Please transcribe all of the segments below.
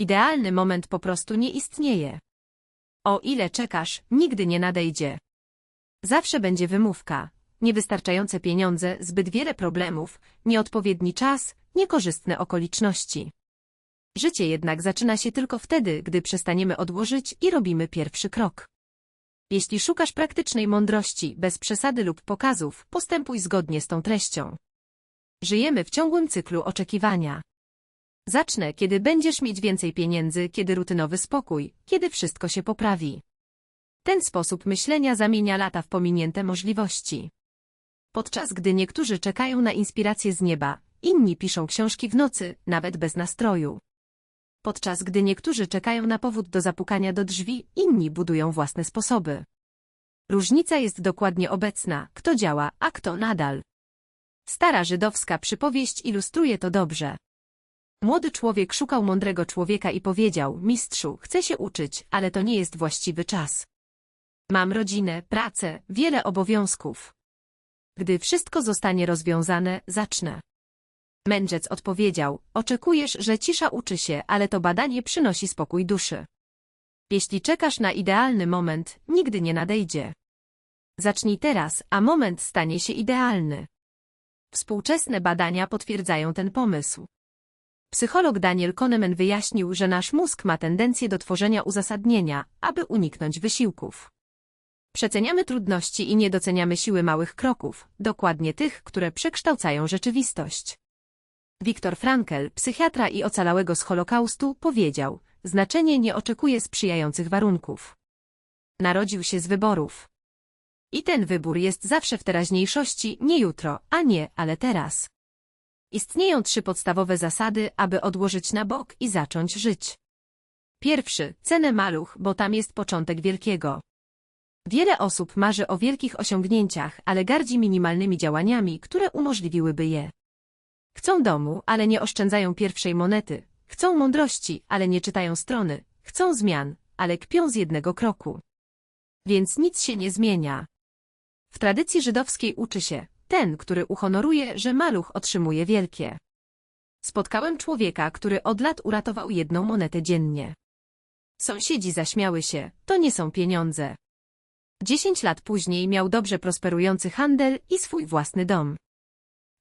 Idealny moment po prostu nie istnieje. O ile czekasz, nigdy nie nadejdzie. Zawsze będzie wymówka, niewystarczające pieniądze, zbyt wiele problemów, nieodpowiedni czas, niekorzystne okoliczności. Życie jednak zaczyna się tylko wtedy, gdy przestaniemy odłożyć i robimy pierwszy krok. Jeśli szukasz praktycznej mądrości, bez przesady lub pokazów, postępuj zgodnie z tą treścią. Żyjemy w ciągłym cyklu oczekiwania. Zacznę, kiedy będziesz mieć więcej pieniędzy, kiedy rutynowy spokój, kiedy wszystko się poprawi. Ten sposób myślenia zamienia lata w pominięte możliwości. Podczas gdy niektórzy czekają na inspirację z nieba, inni piszą książki w nocy, nawet bez nastroju. Podczas gdy niektórzy czekają na powód do zapukania do drzwi, inni budują własne sposoby. Różnica jest dokładnie obecna, kto działa, a kto nadal. Stara żydowska przypowieść ilustruje to dobrze. Młody człowiek szukał mądrego człowieka i powiedział, mistrzu, chcę się uczyć, ale to nie jest właściwy czas. Mam rodzinę, pracę, wiele obowiązków. Gdy wszystko zostanie rozwiązane, zacznę. Mędrzec odpowiedział, oczekujesz, że cisza uczy się, ale to badanie przynosi spokój duszy. Jeśli czekasz na idealny moment, nigdy nie nadejdzie. Zacznij teraz, a moment stanie się idealny. Współczesne badania potwierdzają ten pomysł. Psycholog Daniel Kahneman wyjaśnił, że nasz mózg ma tendencję do tworzenia uzasadnienia, aby uniknąć wysiłków. Przeceniamy trudności i nie doceniamy siły małych kroków, dokładnie tych, które przekształcają rzeczywistość. Viktor Frankl, psychiatra i ocalałego z Holokaustu, powiedział, znaczenie nie oczekuje sprzyjających warunków. Narodził się z wyborów. I ten wybór jest zawsze w teraźniejszości, nie jutro, a nie, ale teraz. Istnieją trzy podstawowe zasady, aby odłożyć na bok i zacząć żyć. Pierwszy, cenę maluch, bo tam jest początek wielkiego. Wiele osób marzy o wielkich osiągnięciach, ale gardzi minimalnymi działaniami, które umożliwiłyby je. Chcą domu, ale nie oszczędzają pierwszej monety. Chcą mądrości, ale nie czytają strony. Chcą zmian, ale kpią z jednego kroku. Więc nic się nie zmienia. W tradycji żydowskiej uczy się, ten, który uhonoruje, że maluch otrzymuje wielkie. Spotkałem człowieka, który od lat uratował jedną monetę dziennie. Sąsiedzi zaśmiały się, to nie są pieniądze. Dziesięć lat później miał dobrze prosperujący handel i swój własny dom.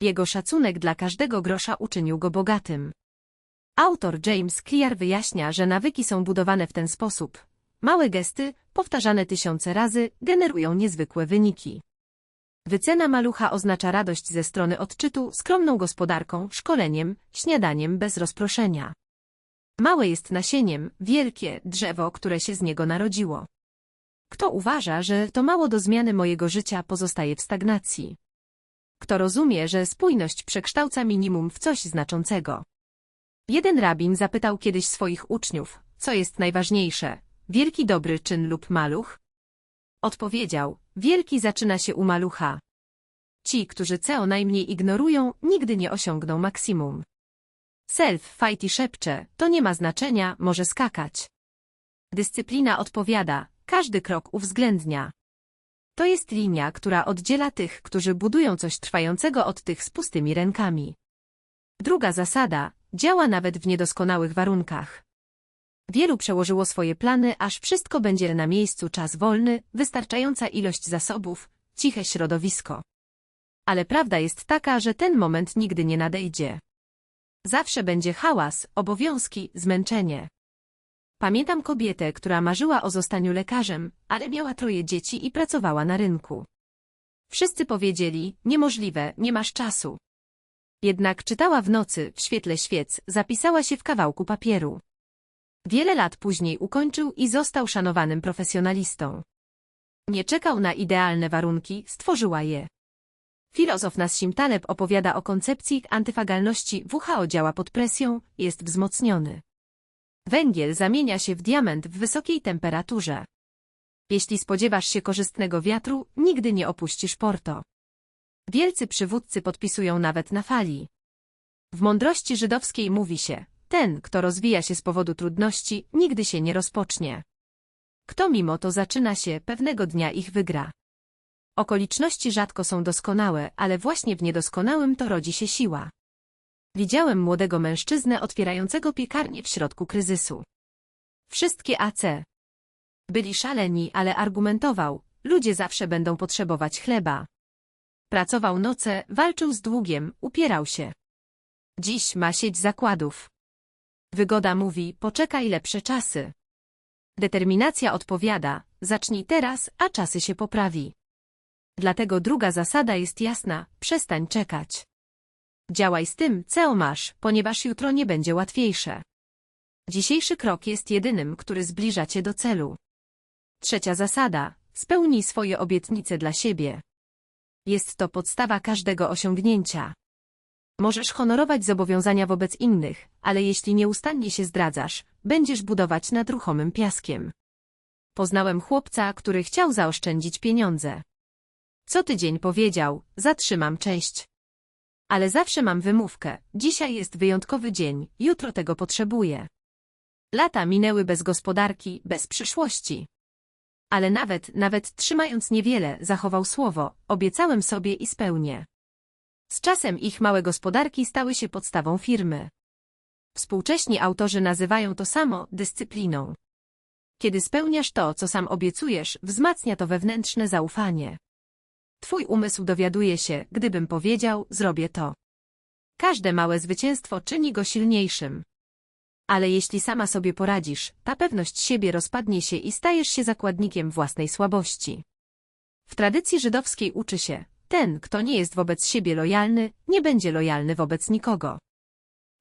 Jego szacunek dla każdego grosza uczynił go bogatym. Autor James Clear wyjaśnia, że nawyki są budowane w ten sposób. Małe gesty, powtarzane tysiące razy, generują niezwykłe wyniki. Wycena malucha oznacza radość ze strony odczytu, skromną gospodarką, szkoleniem, śniadaniem bez rozproszenia. Małe jest nasieniem, wielkie drzewo, które się z niego narodziło. Kto uważa, że to mało do zmiany mojego życia pozostaje w stagnacji? Kto rozumie, że spójność przekształca minimum w coś znaczącego? Jeden rabin zapytał kiedyś swoich uczniów, co jest najważniejsze, wielki dobry czyn lub maluch? Odpowiedział, wielki zaczyna się u malucha. Ci, którzy co najmniej ignorują, nigdy nie osiągną maksimum. Self-fighty szepcze, to nie ma znaczenia, może skakać. Dyscyplina odpowiada, każdy krok uwzględnia. To jest linia, która oddziela tych, którzy budują coś trwającego od tych z pustymi rękami. Druga zasada, działa nawet w niedoskonałych warunkach. Wielu przełożyło swoje plany, aż wszystko będzie na miejscu czas wolny, wystarczająca ilość zasobów, ciche środowisko. Ale prawda jest taka, że ten moment nigdy nie nadejdzie. Zawsze będzie hałas, obowiązki, zmęczenie. Pamiętam kobietę, która marzyła o zostaniu lekarzem, ale miała troje dzieci i pracowała na rynku. Wszyscy powiedzieli, niemożliwe, nie masz czasu. Jednak czytała w nocy, w świetle świec, zapisała się w kawałku papieru. Wiele lat później ukończył i został szanowanym profesjonalistą. Nie czekał na idealne warunki, stworzyła je. Filozof Nassim Taleb opowiada o koncepcji antyfagalności WHO działa pod presją, jest wzmocniony. Węgiel zamienia się w diament w wysokiej temperaturze. Jeśli spodziewasz się korzystnego wiatru, nigdy nie opuścisz Porto. Wielcy przywódcy podpisują nawet na fali. W mądrości żydowskiej mówi się, ten, kto rozwija się z powodu trudności, nigdy się nie rozpocznie. Kto mimo to zaczyna się, pewnego dnia ich wygra. Okoliczności rzadko są doskonałe, ale właśnie w niedoskonałym to rodzi się siła. Widziałem młodego mężczyznę otwierającego piekarnię w środku kryzysu. Wszystkie AC. Byli szaleni, ale argumentował, ludzie zawsze będą potrzebować chleba. Pracował noce, walczył z długiem, upierał się. Dziś ma sieć zakładów. Wygoda mówi, poczekaj lepsze czasy. Determinacja odpowiada, zacznij teraz, a czasy się poprawi. Dlatego druga zasada jest jasna, przestań czekać. Działaj z tym, co masz, ponieważ jutro nie będzie łatwiejsze. Dzisiejszy krok jest jedynym, który zbliża cię do celu. Trzecia zasada, spełnij swoje obietnice dla siebie. Jest to podstawa każdego osiągnięcia. Możesz honorować zobowiązania wobec innych, ale jeśli nieustannie się zdradzasz, będziesz budować nad ruchomym piaskiem. Poznałem chłopca, który chciał zaoszczędzić pieniądze. Co tydzień powiedział, zatrzymam część. Ale zawsze mam wymówkę, dzisiaj jest wyjątkowy dzień, jutro tego potrzebuję. Lata minęły bez gospodarki, bez przyszłości. Ale nawet, nawet trzymając niewiele, zachował słowo, obiecałem sobie i spełnię. Z czasem ich małe gospodarki stały się podstawą firmy. Współcześni autorzy nazywają to samo dyscypliną. Kiedy spełniasz to, co sam obiecujesz, wzmacnia to wewnętrzne zaufanie. Twój umysł dowiaduje się, gdybym powiedział, zrobię to. Każde małe zwycięstwo czyni go silniejszym. Ale jeśli sama sobie poradzisz, ta pewność siebie rozpadnie się i stajesz się zakładnikiem własnej słabości. W tradycji żydowskiej uczy się, ten, kto nie jest wobec siebie lojalny, nie będzie lojalny wobec nikogo.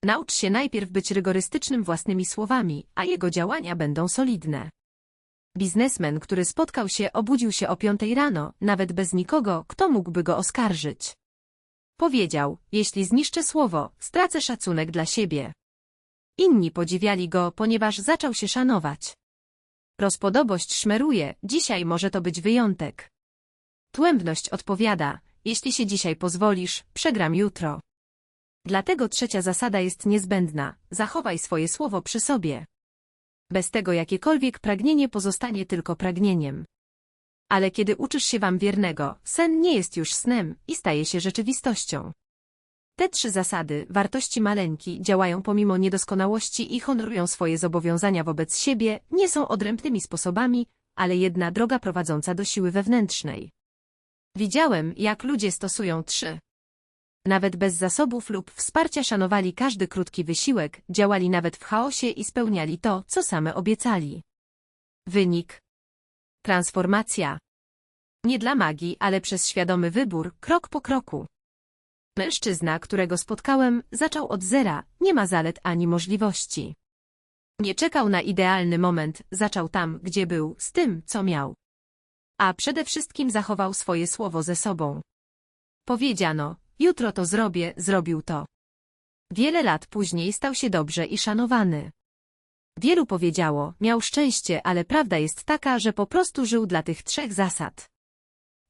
Naucz się najpierw być rygorystycznym własnymi słowami, a jego działania będą solidne. Biznesmen, który spotkał się, obudził się o piątej rano, nawet bez nikogo, kto mógłby go oskarżyć. Powiedział, jeśli zniszczę słowo, stracę szacunek dla siebie. Inni podziwiali go, ponieważ zaczął się szanować. Rozpodobość szmeruje, dzisiaj może to być wyjątek. Tłębność odpowiada, jeśli się dzisiaj pozwolisz, przegram jutro. Dlatego trzecia zasada jest niezbędna, zachowaj swoje słowo przy sobie. Bez tego jakiekolwiek pragnienie pozostanie tylko pragnieniem. Ale kiedy uczysz się wam wiernego, sen nie jest już snem i staje się rzeczywistością. Te trzy zasady, wartości maleńki, działają pomimo niedoskonałości i honorują swoje zobowiązania wobec siebie, nie są odrębnymi sposobami, ale jedna droga prowadząca do siły wewnętrznej. Widziałem, jak ludzie stosują trzy. Nawet bez zasobów lub wsparcia szanowali każdy krótki wysiłek, działali nawet w chaosie i spełniali to, co same obiecali. Wynik. Transformacja. Nie dla magii, ale przez świadomy wybór, krok po kroku. Mężczyzna, którego spotkałem, zaczął od zera, nie ma zalet ani możliwości. Nie czekał na idealny moment, zaczął tam, gdzie był, z tym, co miał. A przede wszystkim zachował swoje słowo ze sobą. Powiedziano, jutro to zrobię, zrobił to. Wiele lat później stał się dobrze i szanowany. Wielu powiedziało, miał szczęście, ale prawda jest taka, że po prostu żył dla tych trzech zasad.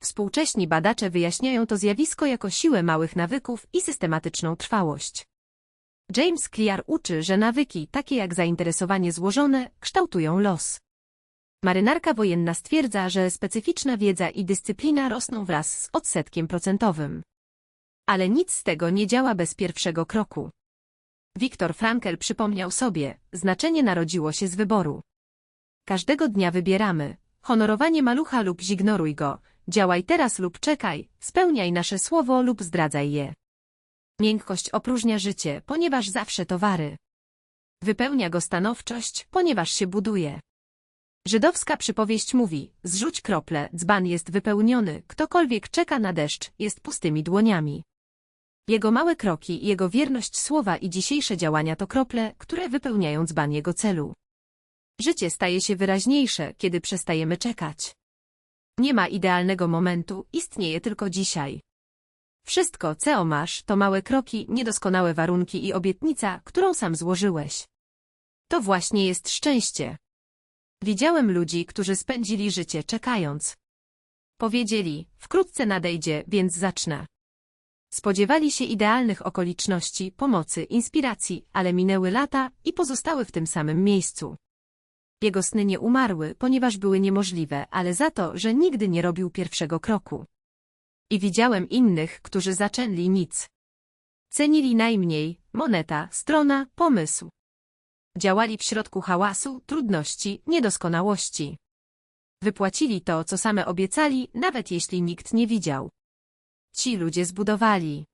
Współcześni badacze wyjaśniają to zjawisko jako siłę małych nawyków i systematyczną trwałość. James Clear uczy, że nawyki, takie jak zainteresowanie złożone, kształtują los. Marynarka wojenna stwierdza, że specyficzna wiedza i dyscyplina rosną wraz z odsetkiem procentowym. Ale nic z tego nie działa bez pierwszego kroku. Viktor Frankl przypomniał sobie, znaczenie narodziło się z wyboru. Każdego dnia wybieramy, honorowanie malucha lub zignoruj go, działaj teraz lub czekaj, spełniaj nasze słowo lub zdradzaj je. Miękkość opróżnia życie, ponieważ zawsze towary. Wypełnia go stanowczość, ponieważ się buduje. Żydowska przypowieść mówi, zrzuć krople, dzban jest wypełniony, ktokolwiek czeka na deszcz, jest pustymi dłoniami. Jego małe kroki, jego wierność słowa i dzisiejsze działania to krople, które wypełniają dzban jego celu. Życie staje się wyraźniejsze, kiedy przestajemy czekać. Nie ma idealnego momentu, istnieje tylko dzisiaj. Wszystko, co masz, to małe kroki, niedoskonałe warunki i obietnica, którą sam złożyłeś. To właśnie jest szczęście. Widziałem ludzi, którzy spędzili życie czekając. Powiedzieli, wkrótce nadejdzie, więc zacznę. Spodziewali się idealnych okoliczności, pomocy, inspiracji, ale minęły lata i pozostały w tym samym miejscu. Jego sny nie umarły, ponieważ były niemożliwe, ale za to, że nigdy nie robił pierwszego kroku. I widziałem innych, którzy zaczęli nic. Cenili najmniej, moneta, strona, pomysł. Działali w środku hałasu, trudności, niedoskonałości. Wypłacili to, co same obiecali, nawet jeśli nikt nie widział. Ci ludzie zbudowali.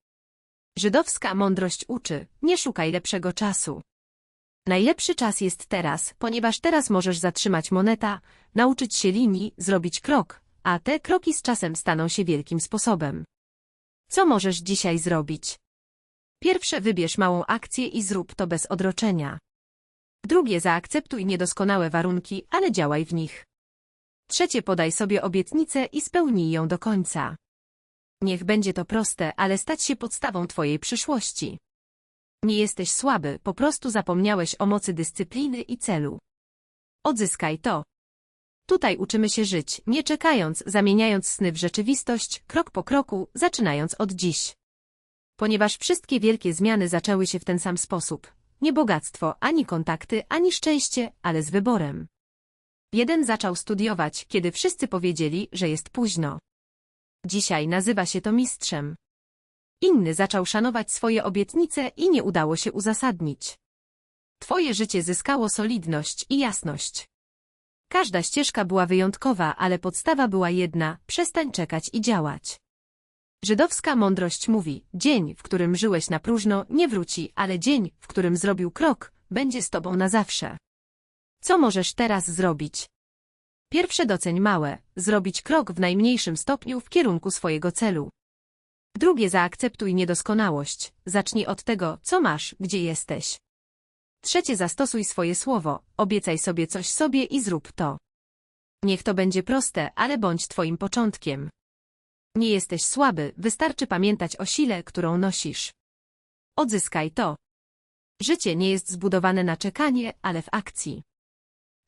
Żydowska mądrość uczy, nie szukaj lepszego czasu. Najlepszy czas jest teraz, ponieważ teraz możesz zatrzymać moneta, nauczyć się linii, zrobić krok, a te kroki z czasem staną się wielkim sposobem. Co możesz dzisiaj zrobić? Pierwsze wybierz małą akcję i zrób to bez odroczenia. Drugie zaakceptuj niedoskonałe warunki, ale działaj w nich. Trzecie podaj sobie obietnicę i spełnij ją do końca. Niech będzie to proste, ale stać się podstawą twojej przyszłości. Nie jesteś słaby, po prostu zapomniałeś o mocy dyscypliny i celu. Odzyskaj to. Tutaj uczymy się żyć, nie czekając, zamieniając sny w rzeczywistość, krok po kroku, zaczynając od dziś. Ponieważ wszystkie wielkie zmiany zaczęły się w ten sam sposób. Nie bogactwo, ani kontakty, ani szczęście, ale z wyborem. Jeden zaczął studiować, kiedy wszyscy powiedzieli, że jest późno. Dzisiaj nazywa się to mistrzem. Inny zaczął szanować swoje obietnice i nie udało się uzasadnić. Twoje życie zyskało solidność i jasność. Każda ścieżka była wyjątkowa, ale podstawa była jedna, przestań czekać i działać. Żydowska mądrość mówi, dzień, w którym żyłeś na próżno, nie wróci, ale dzień, w którym zrobił krok, będzie z tobą na zawsze. Co możesz teraz zrobić? Pierwsze doceń małe, zrobić krok w najmniejszym stopniu w kierunku swojego celu. Drugie zaakceptuj niedoskonałość, zacznij od tego, co masz, gdzie jesteś. Trzecie zastosuj swoje słowo, obiecaj sobie coś sobie i zrób to. Niech to będzie proste, ale bądź twoim początkiem. Nie jesteś słaby, wystarczy pamiętać o sile, którą nosisz. Odzyskaj to. Życie nie jest zbudowane na czekanie, ale w akcji.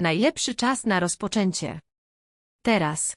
Najlepszy czas na rozpoczęcie. Teraz.